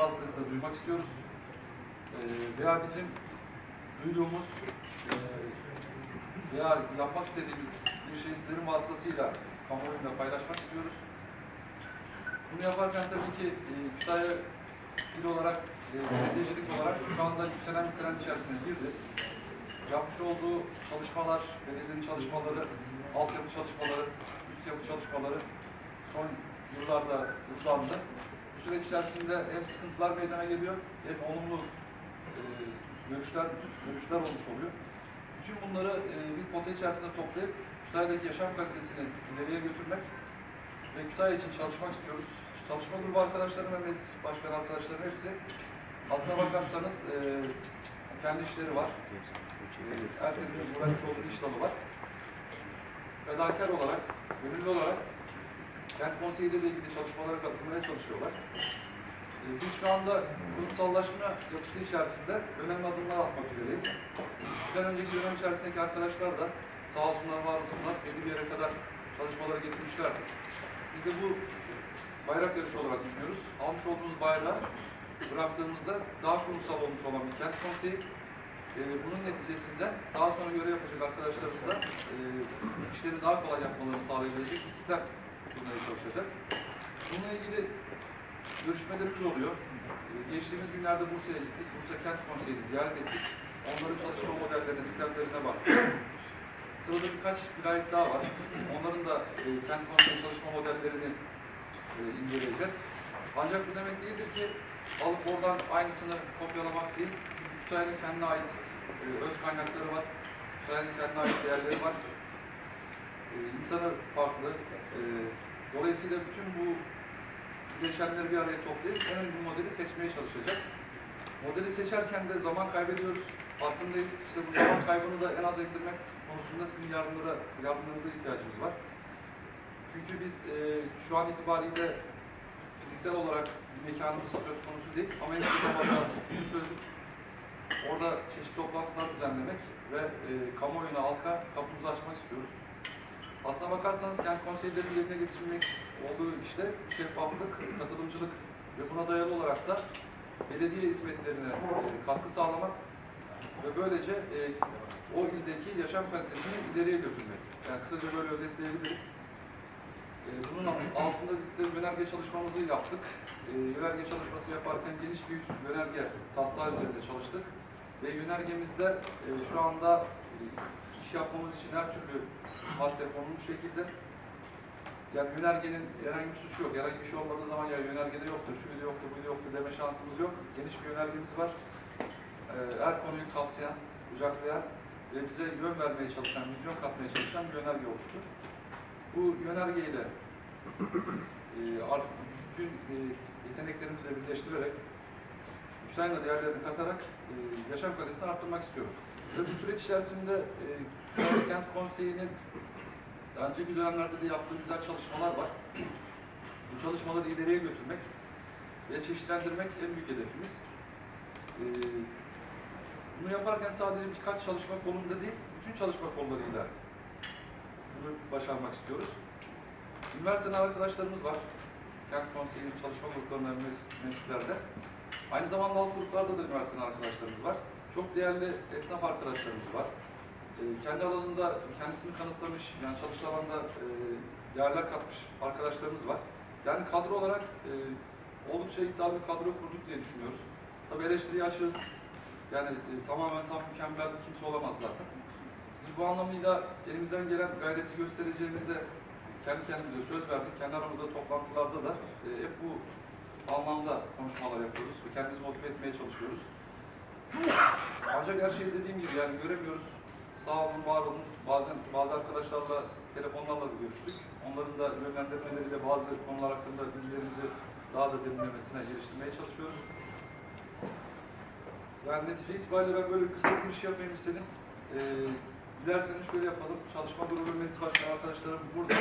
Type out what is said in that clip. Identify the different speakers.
Speaker 1: vasıtasıyla duymak istiyoruz. Ee, veya bizim duyduğumuz e, veya yapmak istediğimiz bir şeyi sizlerin vasıtasıyla kamuoyunda paylaşmak istiyoruz. Bunu yaparken tabii ki e, Kütahya il olarak, e, olarak şu anda yükselen bir trend içerisine girdi. Yapmış olduğu çalışmalar, belediyenin çalışmaları, altyapı çalışmaları, üst yapı çalışmaları son yıllarda hızlandı. Bu süreç içerisinde hem sıkıntılar meydana geliyor, hem olumlu e, görüşler, görüşler olmuş oluyor. Bütün bunları e, bir pota içerisinde toplayıp Kütahya'daki yaşam kalitesini ileriye götürmek ve Kütahya için çalışmak istiyoruz. Çalışma grubu arkadaşlarım ve meclis başkan arkadaşlarım hepsi aslına bakarsanız e, kendi işleri var. Herkesin uğraşmış olduğu iş dalı var. Fedakar olarak, gönüllü olarak kent konseyiyle ilgili çalışmalara katılmaya çalışıyorlar. E, biz şu anda kurumsallaşma yapısı içerisinde önemli adımlar atmak üzereyiz. Bizden önceki dönem içerisindeki arkadaşlar da sağ olsunlar, var olsunlar belli bir yere kadar çalışmaları getirmişlerdi. Biz de bu bayrak yarışı olarak düşünüyoruz. Almış olduğumuz bayrağı bıraktığımızda daha kurumsal olmuş olan bir kent konseyi e, bunun neticesinde daha sonra görev yapacak arkadaşlarımız da e, işleri daha kolay yapmalarını sağlayabilecek bir sistem kurmaya çalışacağız. Bununla ilgili görüşmelerimiz oluyor. E, geçtiğimiz günlerde Bursa'ya gittik. Bursa Kent Konseyi'ni ziyaret ettik. Onların çalışma modellerine, sistemlerine baktık. Sırada birkaç vilayet daha var. Onların da e, kent konseyi çalışma modellerini e, inceleyeceğiz. Ancak bu demek değildir ki alıp oradan aynısını kopyalamak değil. Kütahya'nın kendine ait e, öz kaynakları var. Kütahya'nın kendine ait değerleri var. İnsanı farklı. E, dolayısıyla bütün bu bileşenleri bir araya toplayıp en uygun modeli seçmeye çalışacağız. Modeli seçerken de zaman kaybediyoruz. Farkındayız. İşte bu zaman kaybını da en az ettirmek konusunda sizin yardımlara, yardımlarınıza ihtiyacımız var. Çünkü biz e, şu an itibariyle fiziksel olarak bir mekanımız söz konusu değil ama en kısa zamanda bunu çözüp orada çeşitli toplantılar düzenlemek ve e, kamuoyuna, halka kapımızı açmak istiyoruz. Aslına bakarsanız kent konseylerinin yerine getirilmek olduğu işte şeffaflık, katılımcılık ve buna dayalı olarak da belediye hizmetlerine e, katkı sağlamak ve böylece e, o ildeki yaşam kalitesini ileriye götürmek. Yani kısaca böyle özetleyebiliriz. E, bunun altında biz de yönerge çalışmamızı yaptık. Yönerge çalışması yaparken geniş bir yönerge taslağı üzerinde çalıştık. Ve yönergemizde e, şu anda e, iş yapmamız için her türlü madde konulmuş şekilde yani yönergenin herhangi bir suçu yok. Herhangi bir şey olmadığı zaman ya yönergede yoktur, şuydu yoktur, buydu yoktur deme şansımız yok. Geniş bir yönergemiz var. Ee, her konuyu kapsayan, kucaklayan ve bize yön vermeye çalışan, vizyon katmaya çalışan bir yönerge oluştu. Bu yönergeyle e, artık bütün e, yeteneklerimizle birleştirerek Hüseyin'le değerlerini katarak e, yaşam kalitesini arttırmak istiyoruz. Ve bu süreç içerisinde e, Kent Konseyi'nin önceki dönemlerde de yaptığı güzel çalışmalar var. Bu çalışmaları ileriye götürmek ve çeşitlendirmek en büyük hedefimiz. Ee, bunu yaparken sadece birkaç çalışma kolunda değil, bütün çalışma kollarıyla bunu başarmak istiyoruz. Üniversiteden arkadaşlarımız var. Kent Konseyi'nin çalışma gruplarında, meclis- meclislerde. Aynı zamanda alt gruplarda da üniversiteden arkadaşlarımız var. Çok değerli esnaf arkadaşlarımız var. Ee, kendi alanında kendisini kanıtlamış, yani çalışma alanda e, değerler katmış arkadaşlarımız var. Yani kadro olarak e, oldukça iddialı bir kadro kurduk diye düşünüyoruz. Tabii eleştiriye açığız. Yani e, tamamen tam mükemmel kimse olamaz zaten. Biz bu anlamıyla elimizden gelen gayreti göstereceğimize kendi kendimize söz verdik. Kendi aramızda toplantılarda da e, hep bu anlamda konuşmalar yapıyoruz ve kendimizi motive etmeye çalışıyoruz. Ancak her şeyi dediğim gibi yani göremiyoruz. Sağ olun, var olun. Bazen bazı arkadaşlarla telefonlarla da görüştük. Onların da yönlendirmeleriyle bazı konular hakkında bilgilerimizi daha da derinlemesine geliştirmeye çalışıyoruz. Yani netice itibariyle ben böyle kısa bir giriş yapayım istedim. Ee, dilerseniz şöyle yapalım. Çalışma grubu meclis başkanı arkadaşlarım burada.